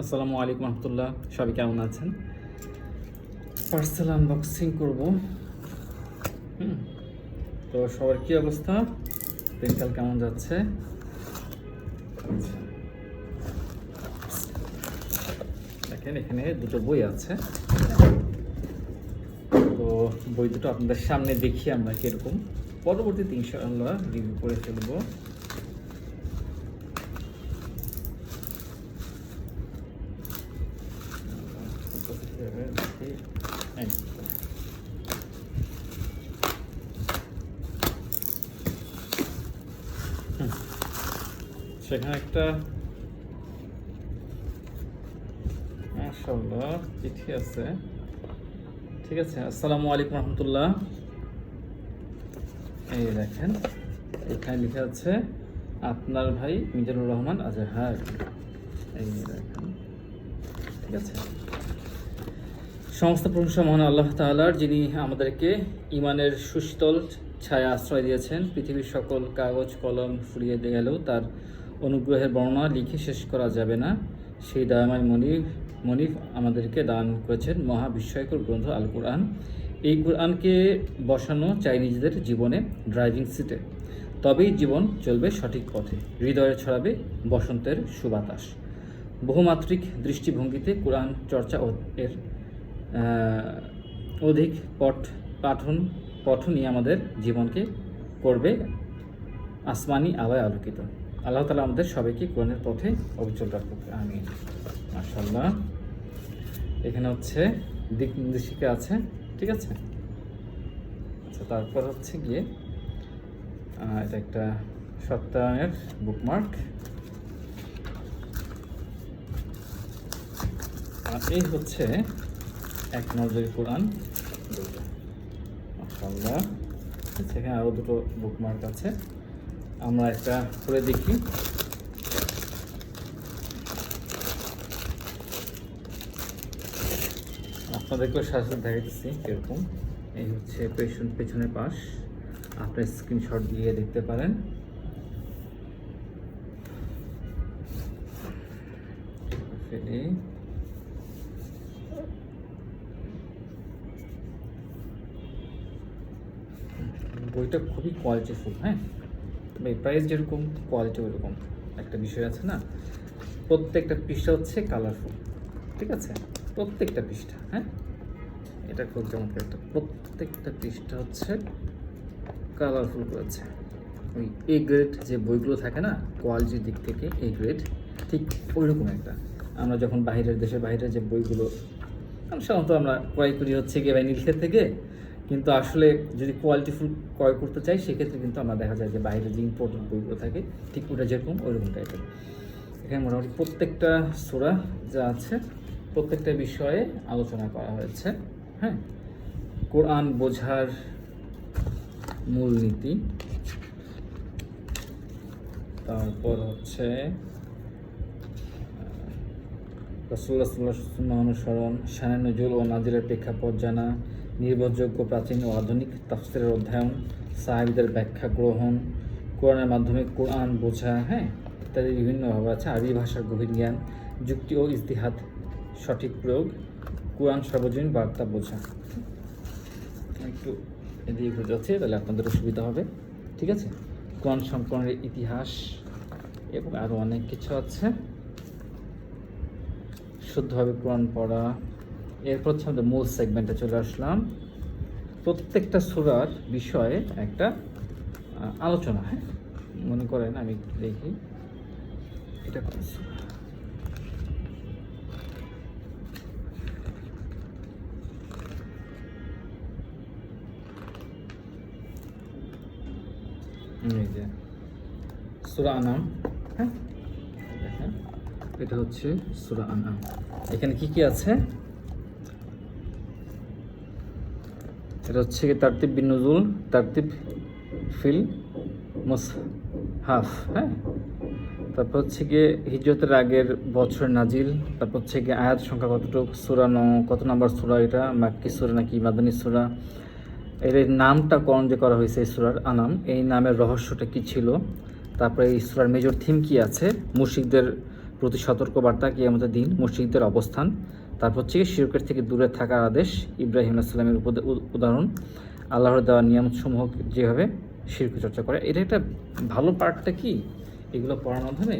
আসসালামু আলাইকুম রহমতুল্লাহ। সবাই কেমন আছেন? পার্সেল আনবক্সিং করব। হুম। তো সবার কি অবস্থা? দিনকাল কেমন যাচ্ছে। দেখেন, এখানে দুটো বই আছে। তো বই দুটো আপনাদের সামনে দেখি আমরা কীরকম। পরবর্তীতে ইনশাআল্লাহ রিভিউ করে ফেলব। সেখানে একটা মাশাআল্লাহ চিঠি আছে। ঠিক আছে, আসসালামু আলাইকুম রহমতুল্লাহ। এই দেখেন, এখানে লেখা আছে, আপনার ভাই মিজানুর রহমান আজহার। এই দেখেন, ঠিক আছে? সমস্ত প্রশংসা মহান আল্লাহ তাআলার, যিনি আমাদেরকে ইমানের সুস্থল ছায়া আশ্রয় দিয়েছেন। পৃথিবীর সকল কাগজ, কলম ফুরিয়ে দিয়ে গেলেও তার অনুগ্রহের বর্ণনা লিখে শেষ করা যাবে না। সেই দয়াময় মনিফ মনিফ আমাদেরকে দান করেছেন মহা বিস্ময়কর গ্রন্থ আল কোরআন। এই কোরআনকে বসানো চাই নিজেদের জীবনে ড্রাইভিং সিটে। তবেই জীবন চলবে সঠিক পথে। হৃদয়ে ছড়াবে বসন্তের সুবাতাস। বহুমাত্রিক দৃষ্টিভঙ্গিতে কোরআন চর্চা ও এর অধিক পঠ পাঠন, পঠনই আমাদের জীবনকে করবে আসমানি আলোয় আলোকিত। আল্লাহ তালা আমাদের সবাইকে কোরআনের পথে অবিচল রাখুক। আমি মার্শাল্লাহ এখানে হচ্ছে দিক নির্দেশিকা আছে, ঠিক আছে? আচ্ছা তারপর হচ্ছে গিয়ে এটা একটা সপ্তাহের বুকমার্ক এই হচ্ছে এক নজরে কোরআন। সেখানে আরও দুটো বুকমার্ক আছে। আমরা একটা করে দেখি। আপনাদেরকেও সাথে দেখাচ্ছি এরকম এই হচ্ছে পেছন পেছনের পাশ। আপনার স্ক্রিনশট দিয়ে দেখতে পারেন। ফেলে বইটা খুবই কোয়ালিটিফুল হ্যাঁ? প্রাইস যেরকম কোয়ালিটি ওরকম একটা বিষয় আছে না? প্রত্যেকটা পৃষ্ঠা হচ্ছে কালারফুল ঠিক আছে? প্রত্যেকটা পৃষ্ঠা হ্যাঁ? এটা খুব চমৎকার একটা, প্রত্যেকটা পৃষ্ঠা হচ্ছে কালারফুল করেছে। ওই এ গ্রেড যে বইগুলো থাকে না কোয়ালিটির দিক থেকে এ গ্রেড ঠিক ওইরকম একটা। আমরা যখন বাইরের দেশের বাইরের যে বইগুলো, সাধারণত আমরা ক্রয় করি হচ্ছে গিয়ে নীলক্ষেত থেকে কিন্তু আসলে যদি কোয়ালিটিফুল ক্রয় করতে চাই, সেক্ষেত্রে কিন্তু আমরা দেখা যায় যে বাইরে যে ইম্পর্টেন্ট বইগুলো থাকে, ঠিক ওটা যেরকম, ওইরকম টাইপের এখানে মোটামুটি প্রত্যেকটা সোরা যা আছে, প্রত্যেকটা বিষয়ে আলোচনা করা হয়েছে হ্যাঁ? কোরআন বোঝার মূলনীতি। তারপর হচ্ছে রসুল্লাহ সাল্লাহ অনুসরণ, শানে নজরুল ও নাজিরের প্রেক্ষাপট জানা, নির্ভরযোগ্য, প্রাচীন ও আধুনিক তাফসিরের অধ্যয়ন, সাহাবিদের ব্যাখ্যা গ্রহণ, কোরআনের মাধ্যমে কোরআন বোঝা হ্যাঁ ইত্যাদি বিভিন্নভাবে আছে, আরবি ভাষার গভীর জ্ঞান, যুক্তি ও ইস্তিহাদ সঠিক প্রয়োগ, কোরআন সর্বজনীন বার্তা বোঝা। একটু এদিকে যাচ্ছে, তাহলে আপনাদেরও সুবিধা হবে, ঠিক আছে? কোরআন সংকলনের ইতিহাস এবং আরও অনেক কিছু আছে। শুদ্ধভাবে কোরআন পড়া এরপর হচ্ছে আমাদের মূল সেগমেন্টে চলে আসলাম। প্রত্যেকটা সুরার বিষয়ে একটা আলোচনা হ্যাঁ? মনে করেন আমি একটু দেখি। এটা সূরা? আনাম হ্যাঁ? এটা হচ্ছে সুরা আনাম এখানে কি কি আছে? এটা হচ্ছে তারতিব বিন নজুল তারতিব ফিল হাফ হ্যাঁ? তারপর হচ্ছে গিয়ে হিজরতের আগের বছর নাজিল, তারপর হচ্ছে গিয়ে আয়াত সংখ্যা কতটুকু? সুরা ন, কত নাম্বার সুরা এটা? মাক্কি সুরা নাকি মাদানী সুরা? এর নামটা করণ যে করা হয়েছে এই সুরার আনাম? এই নামের রহস্যটা কি ছিল? তারপরে এই সুরার মেজর থিম কি আছে? মুশিকদের প্রতি সতর্কবার্তা কি আমাদের দিন, মসজিদের অবস্থান, তারপর হচ্ছে শিরকের থেকে দূরে থাকার আদেশ ইব্রাহিম আসসালামের উদাহরণ, আল্লাহর দেওয়া নিয়মসমূহ যেভাবে শিরক চর্চা করে। এটা একটা ভালো পার্টটা কি? এগুলো পড়ার মাধ্যমে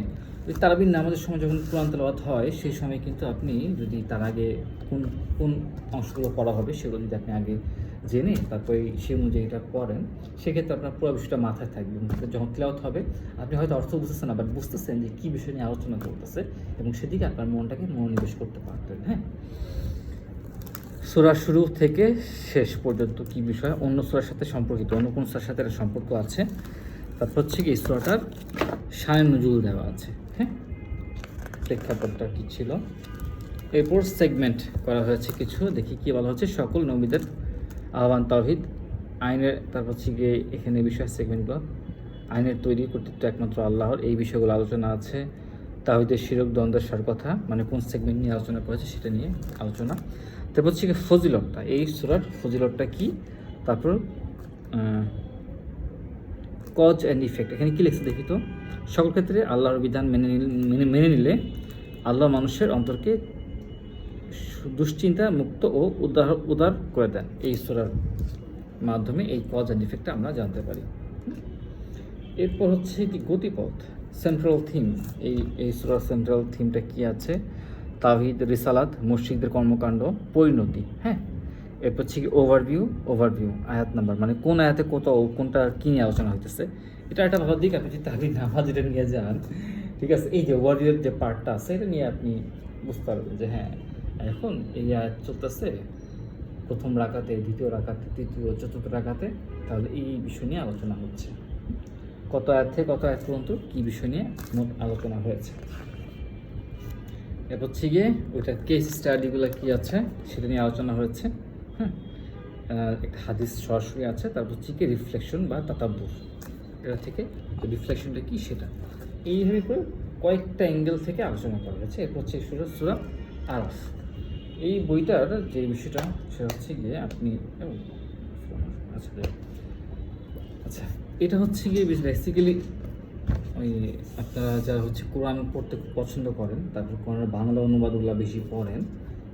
তারাবির নামাজের সময় যখন কোরআন তেলাওয়াত হয়, সেই সময় কিন্তু আপনি যদি তার আগে কোন কোন অংশগুলো পড়া হবে, সেগুলো যদি আপনি আগে জেনে তারপরে সেই অনুযায়ী এটা পড়েন সেক্ষেত্রে আপনার পুরো বিষয়টা মাথায় থাকবে। যখন তেলাওয়াত হবে, আপনি হয়তো অর্থ বুঝতেছেন বাট বুঝতেছেন যে কী বিষয় নিয়ে আলোচনা করতেছে এবং সেদিকে আপনার মনটাকে মনোনিবেশ করতে পারতেন হ্যাঁ? সুরা শুরু থেকে শেষ পর্যন্ত কি বিষয়? অন্য সুরার সাথে সম্পর্কিত, অন্য কোন সুরার সাথে একটা সম্পর্ক আছে? তারপর হচ্ছে কি সুরাটার সায় নজুল দেওয়া আছে হ্যাঁ? প্রেক্ষাপটটা কি ছিল? এরপর সেগমেন্ট করা হয়েছে কিছু, দেখি কি বলা হচ্ছে। সকল নবীদের আহ্বান তাওহিদ। আইনের তারপর হচ্ছে গিয়ে এখানে বিষয় সেগমেন্টগুলো আইনের তৈরি কর্তৃত্ব একমাত্র আল্লাহর। এই বিষয়গুলো আলোচনা আছে। তাহিদের শিরক দ্বন্দ্বের সার কথা মানে কোন সেগমেন্ট নিয়ে আলোচনা করেছে সেটা নিয়ে আলোচনা। তারপর হচ্ছে গিয়ে ফজিলতটা। এই সুরার ফজিলতটা কি? তারপর কজ অ্যান্ড ইফেক্ট এখানে কী লিখছে দেখি তো? সকল ক্ষেত্রে আল্লাহর বিধান মেনে মেনে মেনে নিলে আল্লাহ মানুষের অন্তরকে দুশ্চিন্তা, মুক্ত ও উদার উদার করে দেন। এই সুরার মাধ্যমে এই কজ অ্যান্ড ইফেক্টটা আমরা জানতে পারি। এরপর হচ্ছে কি গতিপথ সেন্ট্রাল থিম এই এই সুরার সেন্ট্রাল থিমটা কি আছে? তাহিদ রিসালাত মসজিদের কর্মকাণ্ড, পরিণতি হ্যাঁ? এরপর হচ্ছে কি ওভারভিউ ওভারভিউ আয়াত নাম্বার। মানে কোন আয়াতে কত কোনটা কী নিয়ে আলোচনা হইতেছে? এটা একটা ভালো দিক, আপনি যদি তাহিদ নামাজ এটা নিয়ে যান, ঠিক আছে? এই যে ওভারভিউর যে পার্টটা আছে, এটা নিয়ে আপনি বুঝতে পারবেন যে হ্যাঁ এখন এই আয়াত চলতেছে প্রথম রাকাতে, দ্বিতীয় রাকাতে, তৃতীয়, চতুর্থ রাকাতে, তাহলে এই বিষয় নিয়ে আলোচনা হচ্ছে। কত আয়াত থেকে কত আয়াত পর্যন্ত কী বিষয় নিয়ে মোট আলোচনা হয়েছে? এরপর হচ্ছে গিয়ে ওইটা কেস স্টাডিগুলো কী আছে সেটা নিয়ে আলোচনা হয়েছে হ্যাঁ? একটা হাদিস সরাসরি আছে, তারপর হচ্ছে কি রিফ্লেকশন বা তাতাব্বুর। এটা থেকে রিফ্লেকশনটা কি সেটা। এইভাবে করে কয়েকটা অ্যাঙ্গেল থেকে আলোচনা করা হয়েছে। এরপর হচ্ছে সুরা সুরা আরফ। এই বইটার যে বিষয়টা, সেটা হচ্ছে গিয়ে আপনি আচ্ছা আচ্ছা এটা হচ্ছে গিয়ে বেসিক্যালি ওই আপনারা যারা হচ্ছে কোরআন পড়তে খুব পছন্দ করেন, তারপর কোরআনের বাংলা অনুবাদগুলো বেশি পড়েন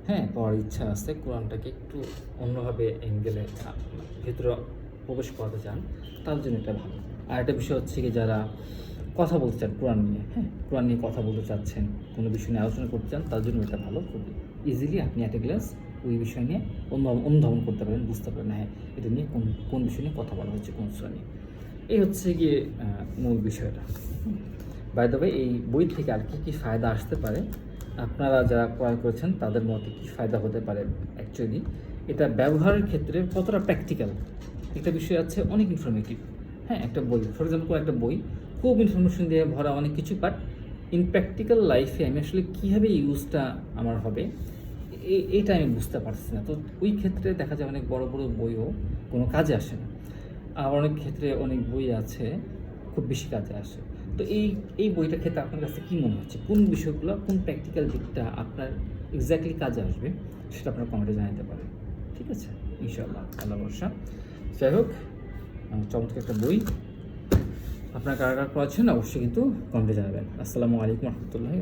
হ্যাঁ পড়ার ইচ্ছা আছে, কোরআনটাকে একটু অন্যভাবে অ্যাঙ্গেলে ভেতরে প্রবেশ করাতে চান, তার জন্য এটা ভালো। আর একটা বিষয় হচ্ছে কি যারা কথা বলতে চান, কোরআন নিয়ে হ্যাঁ? কোরআন নিয়ে কথা বলতে চাচ্ছেন, কোনো বিষয় নিয়ে আলোচনা করতে চান, তার জন্য এটা ভালো খুব ইজিলি আপনি একটা গ্লাস ওই বিষয় নিয়ে অনুধাবন করতে পারেন, বুঝতে পারেন হ্যাঁ এটা নিয়ে কোন কোন বিষয় নিয়ে কথা বলা হচ্ছে কোন সুরা নিয়ে। এই হচ্ছে গিয়ে মূল বিষয়টা। বাই দ্য এই বই থেকে আর কি কী ফায়দা আসতে পারে? আপনারা যারা ক্রয় করেছেন, তাদের মতে কী ফায়দা হতে পারে? অ্যাকচুয়ালি এটা ব্যবহারের ক্ষেত্রে কতটা প্র্যাকটিক্যাল একটা বিষয় আছে, অনেক ইনফরমেটিভ হ্যাঁ একটা বই ফর এক্সাম্পল একটা বই খুব ইনফরমেশন দিয়ে ভরা অনেক কিছু বাট ইন প্র্যাকটিক্যাল লাইফে আমি আসলে কীভাবে ইউজটা আমার হবে, এ- এটা আমি বুঝতে পারছি না। তো ওই ক্ষেত্রে দেখা যায় অনেক বড় বড় বইও কোনো কাজে আসে না। আবার অনেক ক্ষেত্রে অনেক বই আছে, খুব বেশি কাজে আসে। তো এই এই বইটার ক্ষেত্রে আপনার কাছে কী মনে হচ্ছে? কোন বিষয়গুলো, কোন প্র্যাকটিক্যাল দিকটা আপনার এক্স্যাক্টলি কাজে আসবে, সেটা আপনার কমেন্টে জানাতে পারেন। ঠিক আছে? ইনশাল্লাহ আল্লাহ বর্ষা যাই হোক চমৎকার একটা বই। আপনার কারা কারা আছেন অবশ্যই কিন্তু কমেন্টে জানাবেন। আসসালামু আলাইকুম রহমতুল্লাহি